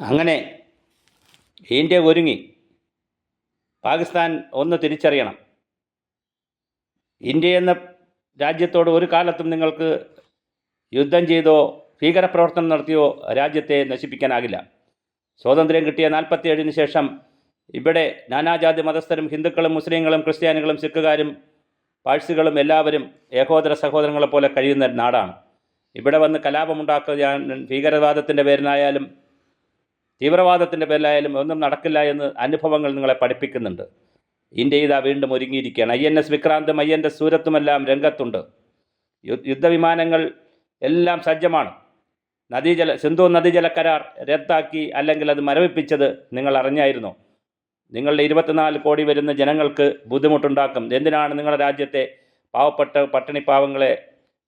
അങ്ങനെ ഇന്ത്യ ഒരുങ്ങി. പാകിസ്ഥാൻ ഒന്ന് തിരിച്ചറിയണം. ഇന്ത്യ എന്ന രാജ്യത്തോട് ഒരു കാലത്തും നിങ്ങൾക്ക് യുദ്ധം ചെയ്തോ ഭീകരപ്രവർത്തനം നടത്തിയോ രാജ്യത്തെ നശിപ്പിക്കാനാകില്ല. സ്വാതന്ത്ര്യം കിട്ടിയ നാൽപ്പത്തിയേഴിന് ശേഷം ഇവിടെ നാനാജാതി മതസ്ഥരും ഹിന്ദുക്കളും മുസ്ലിങ്ങളും ക്രിസ്ത്യാനികളും സിഖുകാരും പാഴ്സികളും എല്ലാവരും ഏകോദര സഹോദരങ്ങളെ പോലെ കഴിയുന്ന നാടാണ്. ഇവിടെ വന്ന് കലാപമുണ്ടാക്കുക ഭീകരവാദത്തിന്റെ പേരിലായാലും തീവ്രവാദത്തിന്റെ പേരിലായാലും ഒന്നും നടക്കില്ല എന്ന് അനുഭവങ്ങൾ നിങ്ങളെ പഠിപ്പിക്കുന്നുണ്ട്. ഇന്ത്യ ഇതാ വീണ്ടും ഒരുങ്ങിയിരിക്കുകയാണ്. ഐ എൻ എസ് വിക്രാന്തും ഐ എൻ എസ് സൂരത്തുമെല്ലാം രംഗത്തുണ്ട്. യുദ്ധവിമാനങ്ങൾ എല്ലാം സജ്ജമാണ്. നദീജല സിന്ധു നദീജല കരാർ റദ്ദാക്കി അല്ലെങ്കിൽ അത് മരവിപ്പിച്ചത് നിങ്ങൾ അറിഞ്ഞായിരുന്നോ? നിങ്ങളുടെ ഇരുപത്തിനാല് കോടി വരുന്ന ജനങ്ങൾക്ക് ബുദ്ധിമുട്ടുണ്ടാക്കും. എന്തിനാണ് നിങ്ങളുടെ രാജ്യത്തെ പാവപ്പെട്ട പട്ടിണി പാവങ്ങളെ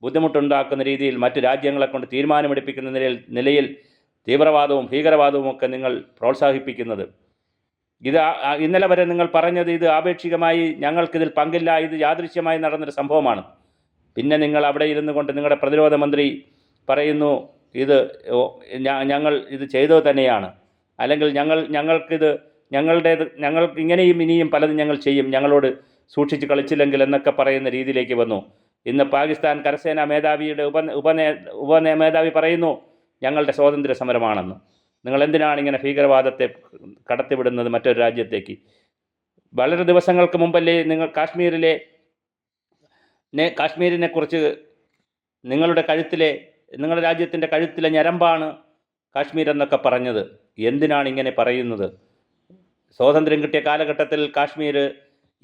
ബുദ്ധിമുട്ടുണ്ടാക്കുന്ന രീതിയിൽ മറ്റു രാജ്യങ്ങളെ കൊണ്ട് തീരുമാനമെടുപ്പിക്കുന്ന നിലയിൽ നിലയിൽ തീവ്രവാദവും ഭീകരവാദവും ഒക്കെ നിങ്ങൾ പ്രോത്സാഹിപ്പിക്കുന്നത്? ഇത് ഇന്നലെ വരെ നിങ്ങൾ പറഞ്ഞത് ഇത് ആപേക്ഷികമായി ഞങ്ങൾക്കിതിൽ പങ്കില്ല ഇത് യാദൃശ്യമായി നടന്നൊരു സംഭവമാണ്. പിന്നെ നിങ്ങൾ അവിടെ ഇരുന്നു കൊണ്ട് നിങ്ങളുടെ പ്രതിരോധ മന്ത്രി പറയുന്നു ഇത് ഞങ്ങൾ ഇത് ചെയ്തത് തന്നെയാണ്. അല്ലെങ്കിൽ ഞങ്ങൾ ഞങ്ങൾക്കിത് ഞങ്ങളുടേത് ഞങ്ങൾ ഇങ്ങനെയും ഇനിയും പലതും ഞങ്ങൾ ചെയ്യും. ഞങ്ങളോട് സൂക്ഷിച്ച് കളിച്ചില്ലെങ്കിൽ എന്നൊക്കെ പറയുന്ന രീതിയിലേക്ക് വന്നു. ഇന്ന് പാകിസ്ഥാൻ കരസേനാ മേധാവിയുടെ ഉപ ഉപനേ ഉപനേ മേധാവി പറയുന്നു ഞങ്ങളുടെ സ്വാതന്ത്ര്യ സമരമാണെന്ന് നിങ്ങൾ എന്തിനാണ് ഇങ്ങനെ ഭീകരവാദത്തെ കടത്തിവിടുന്നത് മറ്റൊരു രാജ്യത്തേക്ക്? വളരെ ദിവസങ്ങൾക്ക് മുമ്പല്ലേ നിങ്ങൾ കാശ്മീരിലെ കാശ്മീരിനെക്കുറിച്ച് കാശ്മീരിനെ കുറിച്ച് നിങ്ങളുടെ കഴുത്തിലെ നിങ്ങളുടെ രാജ്യത്തിന്റെ കഴുത്തിലെ ഞരമ്പാണ് കാശ്മീർ എന്നൊക്കെ പറഞ്ഞത്. എന്തിനാണ് ഇങ്ങനെ പറയുന്നത്? സ്വാതന്ത്ര്യം കിട്ടിയ കാലഘട്ടത്തിൽ കാശ്മീർ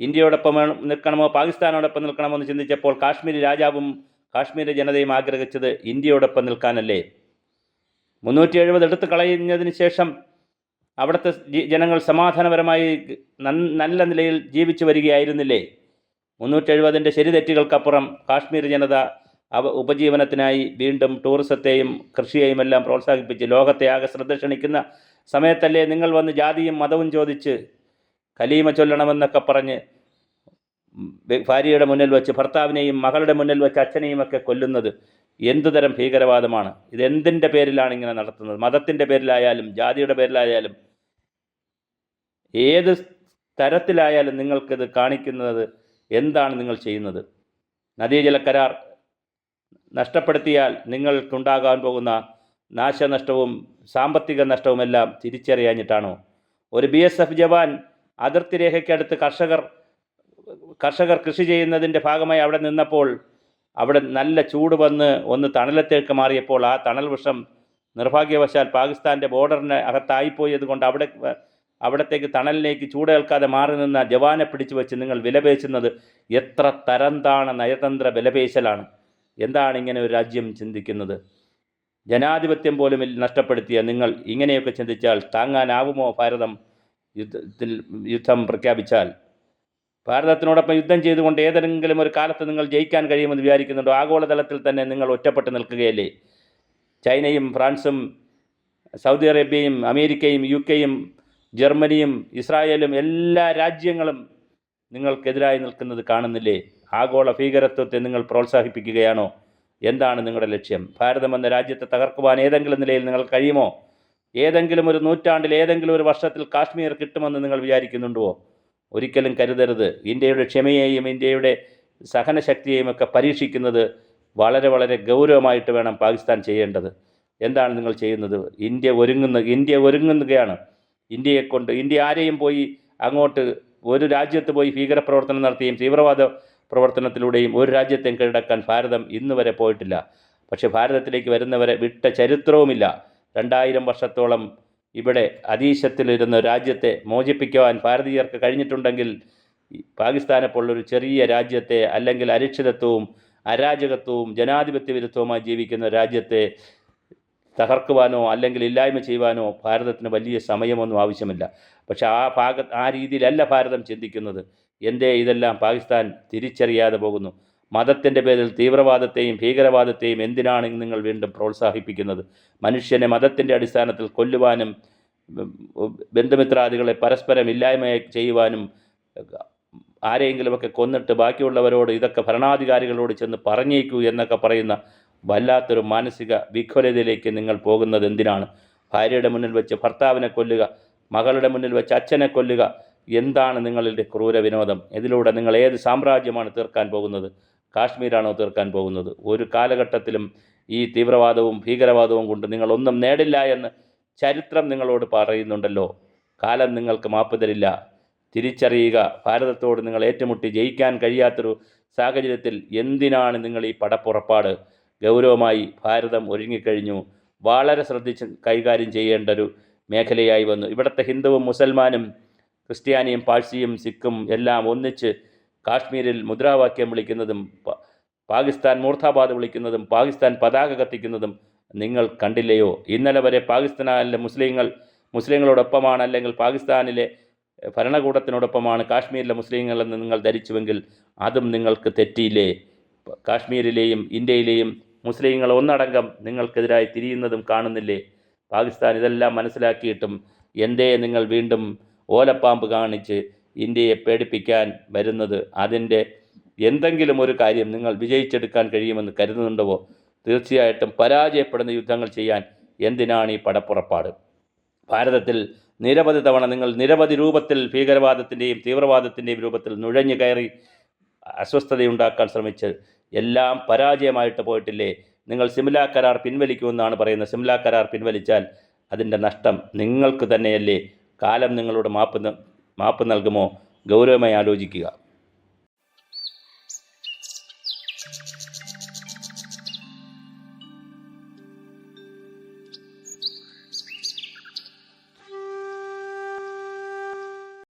ഇന്ത്യയോടൊപ്പം നിൽക്കണമോ പാകിസ്ഥാനോടൊപ്പം നിൽക്കണമോ എന്ന് ചിന്തിച്ചപ്പോൾ കാശ്മീർ രാജാവും കാശ്മീർ ജനതയും ആഗ്രഹിച്ചത് ഇന്ത്യയോടൊപ്പം നിൽക്കാനല്ലേ? മുന്നൂറ്റി എഴുപത് എടുത്തു കളയുന്നതിന് ശേഷം അവിടുത്തെ ജനങ്ങൾ സമാധാനപരമായി നല്ല നിലയിൽ ജീവിച്ചു വരികയായിരുന്നില്ലേ? മുന്നൂറ്റി എഴുപതിന്റെ ശരിതെറ്റുകൾക്കപ്പുറം കാശ്മീർ ജനത അവ ഉപജീവനത്തിനായി വീണ്ടും ടൂറിസത്തെയും കൃഷിയെയും എല്ലാം പ്രോത്സാഹിപ്പിച്ച് ലോകത്തെ ആകെ ശ്രദ്ധ ക്ഷണിക്കുന്ന സമയത്തല്ലേ നിങ്ങൾ വന്ന് ജാതിയും മതവും ചോദിച്ച് കലീമ ചൊല്ലണമെന്നൊക്കെ പറഞ്ഞ് ഭാര്യയുടെ മുന്നിൽ വെച്ച് ഭർത്താവിനെയും മകളുടെ മുന്നിൽ വെച്ച് അച്ഛനെയും ഒക്കെ കൊല്ലുന്നത് എന്തുതരം ഭീകരവാദമാണ്? ഇതെന്തിന്റെ പേരിലാണ് ഇങ്ങനെ നടത്തുന്നത്? മതത്തിന്റെ പേരിലായാലും ജാതിയുടെ പേരിലായാലും ഏത് തരത്തിലായാലും നിങ്ങൾക്കിത് കാണിക്കുന്നത് എന്താണ് നിങ്ങൾ ചെയ്യുന്നത്? നദീജല കരാർ നഷ്ടപ്പെടുത്തിയാൽ നിങ്ങൾക്കുണ്ടാകാൻ പോകുന്ന നാശനഷ്ടവും സാമ്പത്തിക നഷ്ടവുമെല്ലാം തിരിച്ചറിയാഞ്ഞിട്ടാണോ? ഒരു ബി എസ് എഫ് ജവാൻ അതിർത്തി രേഖയ്ക്കടുത്ത് കർഷകർ കർഷകർ കൃഷി ചെയ്യുന്നതിന്റെ ഭാഗമായി അവിടെ നിന്നപ്പോൾ അവിടെ നല്ല ചൂട് വന്ന് ഒന്ന് തണലത്തേക്ക് മാറിയപ്പോൾ ആ തണൽ വൃഷം നിർഭാഗ്യവശാൽ പാകിസ്ഥാന്റെ ബോർഡറിന് അകത്തായിപ്പോയത് കൊണ്ട് അവിടെ അവിടത്തേക്ക് തണലിലേക്ക് ചൂടേൽക്കാതെ മാറി നിന്ന ജവാനെ പിടിച്ചു വെച്ച് നിങ്ങൾ വിലപേശുന്നത് എത്ര തരം താണ നയതന്ത്ര വിലപേശലാണ്. എന്താണ് ഇങ്ങനെ ഒരു രാജ്യം ചിന്തിക്കുന്നത്? ജനാധിപത്യം പോലും നഷ്ടപ്പെടുത്തിയ നിങ്ങൾ ഇങ്ങനെയൊക്കെ ചിന്തിച്ചാൽ താങ്ങാനാവുമോ ഭാരതം യുദ്ധത്തിൽ യുദ്ധം പ്രഖ്യാപിച്ചാൽ? ഭാരതത്തിനോടൊപ്പം യുദ്ധം ചെയ്തുകൊണ്ട് ഏതെങ്കിലും ഒരു കാലത്ത് നിങ്ങൾ ജയിക്കാൻ കഴിയുമെന്ന് വിചാരിക്കുന്നുണ്ടോ? ആഗോളതലത്തിൽ തന്നെ നിങ്ങൾ ഒറ്റപ്പെട്ട് നിൽക്കുകയല്ലേ? ചൈനയും ഫ്രാൻസും സൗദി അറേബ്യയും അമേരിക്കയും യു കെയും ജർമ്മനിയും ഇസ്രായേലും എല്ലാ രാജ്യങ്ങളും നിങ്ങൾക്കെതിരായി നിൽക്കുന്നത് കാണുന്നില്ലേ? ആഗോള ഭീകരത്വത്തെ നിങ്ങൾ പ്രോത്സാഹിപ്പിക്കുകയാണോ? എന്താണ് നിങ്ങളുടെ ലക്ഷ്യം? ഭാരതം എന്ന രാജ്യത്തെ തകർക്കുവാൻ ഏതെങ്കിലും നിലയിൽ നിങ്ങൾ കഴിയുമോ? ഏതെങ്കിലും ഒരു നൂറ്റാണ്ടിൽ ഏതെങ്കിലും ഒരു വർഷത്തിൽ കാശ്മീർ കിട്ടുമെന്ന് നിങ്ങൾ വിചാരിക്കുന്നുണ്ടോ? ഒരിക്കലും കരുതരുത്. ഇന്ത്യയുടെ ക്ഷമയെയും ഇന്ത്യയുടെ സഹനശക്തിയെയും ഒക്കെ പരീക്ഷിക്കുന്നത് വളരെ വളരെ ഗൗരവമായിട്ട് വേണം പാകിസ്ഥാൻ ചെയ്യേണ്ടത്. എന്താണ് നിങ്ങൾ ചെയ്യുന്നത്? ഇന്ത്യ ഒരുങ്ങുന്ന ഇന്ത്യ ഒരുങ്ങുകയാണ്. ഇന്ത്യയെ കൊണ്ട് ഇന്ത്യ ആരെയും പോയി അങ്ങോട്ട് ഒരു രാജ്യത്ത് പോയി ഭീകരപ്രവർത്തനം നടത്തുകയും തീവ്രവാദ പ്രവർത്തനത്തിലൂടെയും ഒരു രാജ്യത്തെയും കീഴടക്കാൻ ഭാരതം ഇന്ന് വരെ പോയിട്ടില്ല. പക്ഷേ ഭാരതത്തിലേക്ക് വരുന്നവരെ വിട്ട ചരിത്രവുമില്ല. രണ്ടായിരം വർഷത്തോളം ഇവിടെ അതീശത്തിലിരുന്ന രാജ്യത്തെ മോചിപ്പിക്കുവാൻ ഭാരതീയർക്ക് കഴിഞ്ഞിട്ടുണ്ടെങ്കിൽ പാകിസ്ഥാനെ പോലുള്ളൊരു ചെറിയ രാജ്യത്തെ അല്ലെങ്കിൽ അരക്ഷിതത്വവും അരാജകത്വവും ജനാധിപത്യ വിരുദ്ധവുമായി ജീവിക്കുന്ന രാജ്യത്തെ തകർക്കുവാനോ അല്ലെങ്കിൽ ഇല്ലായ്മ ചെയ്യുവാനോ ഭാരതത്തിന് വലിയ സമയമൊന്നും ആവശ്യമില്ല. പക്ഷേ ആ ഭാഗ ആ രീതിയിലല്ല ഭാരതം ചിന്തിക്കുന്നത്. എന്തേ ഇതെല്ലാം പാകിസ്ഥാൻ തിരിച്ചറിയാതെ പോകുന്നു. മതത്തിന്റെ പേരിൽ തീവ്രവാദത്തെയും ഭീകരവാദത്തെയും എന്തിനാണ് നിങ്ങൾ വീണ്ടും പ്രോത്സാഹിപ്പിക്കുന്നത്? മനുഷ്യനെ മതത്തിന്റെ അടിസ്ഥാനത്തിൽ കൊല്ലുവാനും ബന്ധുമിത്രാദികളെ പരസ്പരം ഇല്ലായ്മ ചെയ്യുവാനും ആരെയെങ്കിലുമൊക്കെ കൊന്നിട്ട് ബാക്കിയുള്ളവരോട് ഇതൊക്കെ ഭരണാധികാരികളോട് ചെന്ന് പറഞ്ഞേക്കൂ എന്നൊക്കെ പറയുന്ന വല്ലാത്തൊരു മാനസിക വിഘ്വലതയിലേക്ക് നിങ്ങൾ പോകുന്നത് എന്തിനാണ്? ഭാര്യയുടെ മുന്നിൽ വെച്ച് ഭർത്താവിനെ കൊല്ലുക മകളുടെ മുന്നിൽ വെച്ച് അച്ഛനെ കൊല്ലുക എന്താണ് നിങ്ങളുടെ ക്രൂര വിനോദം ഇതിലൂടെ നിങ്ങൾ ഏത് സാമ്രാജ്യമാണ് തീർക്കാൻ പോകുന്നത്? കാശ്മീരാണോ തീർക്കാൻ പോകുന്നത്? ഒരു കാലഘട്ടത്തിലും ഈ തീവ്രവാദവും ഭീകരവാദവും കൊണ്ട് നിങ്ങളൊന്നും നേടില്ല എന്ന് ചരിത്രം നിങ്ങളോട് പറയുന്നുണ്ടല്ലോ. കാലം നിങ്ങൾക്ക് മാപ്പ് തരില്ല. തിരിച്ചറിയുക. ഭാരതത്തോട് നിങ്ങൾ ഏറ്റുമുട്ടി ജയിക്കാൻ കഴിയാത്തൊരു സാഹചര്യത്തിൽ എന്തിനാണ് നിങ്ങൾ ഈ പടപ്പുറപ്പാട്? ഗൗരവമായി ഭാരതം ഒരുങ്ങിക്കഴിഞ്ഞു. വളരെ ശ്രദ്ധിച്ച് കൈകാര്യം ചെയ്യേണ്ട ഒരു മേഖലയായി വന്നു. ഇവിടുത്തെ ഹിന്ദുവും മുസൽമാനും ക്രിസ്ത്യാനിയും പാഴ്സിയും സിഖും എല്ലാം ഒന്നിച്ച് കാശ്മീരിൽ മുദ്രാവാക്യം വിളിക്കുന്നതും പാകിസ്ഥാൻ മൂർത്താബാദ് വിളിക്കുന്നതും പാകിസ്ഥാൻ പതാക കത്തിക്കുന്നതും നിങ്ങൾ കണ്ടില്ലയോ? ഇന്നലെ വരെ പാകിസ്ഥാനിലെ മുസ്ലിങ്ങൾ മുസ്ലിങ്ങളോടൊപ്പമാണ് അല്ലെങ്കിൽ പാകിസ്ഥാനിലെ ഭരണകൂടത്തിനോടൊപ്പമാണ് കാശ്മീരിലെ മുസ്ലിങ്ങളെന്ന് നിങ്ങൾ ധരിച്ചുവെങ്കിൽ അതും നിങ്ങൾക്ക് തെറ്റിയില്ലേ? കാശ്മീരിലെയും ഇന്ത്യയിലെയും മുസ്ലിങ്ങൾ ഒന്നടങ്കം നിങ്ങൾക്കെതിരായി തിരിയുന്നതും കാണുന്നില്ലേ? പാകിസ്ഥാൻ ഇതെല്ലാം മനസ്സിലാക്കിയിട്ടും എന്തേ നിങ്ങൾ വീണ്ടും ഓലപ്പാമ്പ് കാണിച്ച് ഇന്ത്യയെ പേടിപ്പിക്കാൻ വരുന്നത് അതിന്റെ എന്തെങ്കിലും ഒരു കാര്യം നിങ്ങൾ വിജയിച്ചെടുക്കാൻ കഴിയുമെന്ന് കരുതുന്നുണ്ടോ തീർച്ചയായിട്ടും പരാജയപ്പെടുന്ന യുദ്ധങ്ങൾ ചെയ്യാൻ എന്തിനാണ് ഈ പടപ്പുറപ്പാട്? ഭാരതത്തിൽ നിരവധി തവണ നിങ്ങൾ നിരവധി രൂപത്തിൽ ഭീകരവാദത്തിന്റെയും തീവ്രവാദത്തിന്റെയും രൂപത്തിൽ നുഴഞ്ഞു കയറി അസ്വസ്ഥതയുണ്ടാക്കാൻ ശ്രമിച്ച് എല്ലാം പരാജയമായിട്ട് പോയിട്ടില്ലേ? നിങ്ങൾ സിംല കരാർ പിൻവലിക്കുമെന്നാണ് പറയുന്നത്. സിംല കരാർ പിൻവലിച്ചാൽ അതിന്റെ നഷ്ടം നിങ്ങൾക്ക് തന്നെയല്ലേ? കാലം നിങ്ങളുടെ മാപ്പ് മാപ്പ് നൽകുമോ? ഗൗരവമായി ആലോചിക്കുക.